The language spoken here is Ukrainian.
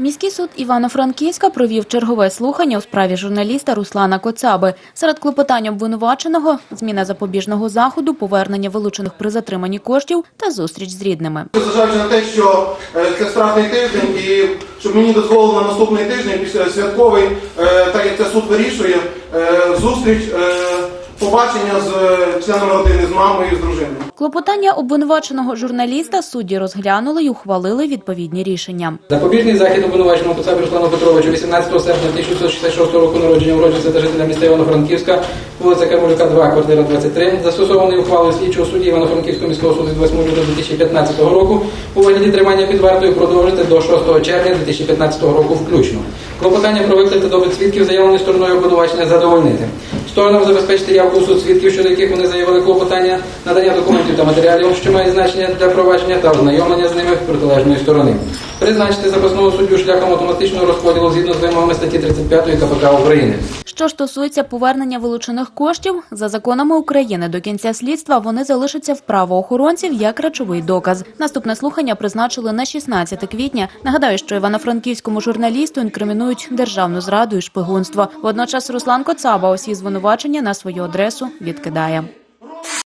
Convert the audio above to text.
Міський суд Івано-Франківська провів чергове слухання у справі журналіста Руслана Коцаби. Серед клопотань обвинуваченого – зміна запобіжного заходу, повернення вилучених при затриманні коштів та зустріч з рідними. Зважаючи на те, що е, це страшний тиждень, і щоб мені дозволили на наступний тиждень, після святковий, е, так як це суд вирішує, е, зустріч, побачення з е, членами родини, з мамою і з дружиною. Клопотання обвинуваченого журналіста судді розглянули й ухвалили відповідні рішення. Запобіжний захід обвинуваченому Коцабі Руслану Петровичу 18 серпня 1666 року народження уродженця та жителя міста Івано-Франківська, вулиця Кармелюка, 2, квартира 23, застосований ухвалою слідчого судді Івано-Франківського міського суду від 8 лютого 2015 року у вигляді тримання під вартою продовжити до 6 червня 2015 року включно. Клопотання про виклик та допит свідків заявленої стороною обвинувачення задовольнити. Сторонам забезпечити явку у суд свідків, щодо яких вони заявили клопотання, надання документів та матеріалів, що мають значення для провадження та ознайомлення з ними протилежної сторони. Призначити запасного суддю шляхом автоматичного розподілу згідно з вимогами статті 35 КПК України. Що стосується повернення вилучених коштів, за законами України до кінця слідства вони залишаться в правоохоронців як речовий доказ. Наступне слухання призначили на 16 квітня. Нагадаю, що івано-франківському журналісту інкримінують державну зраду і шпигунство. Водночас Руслан Коцаба усі звинувачення на свою адресу відкидає.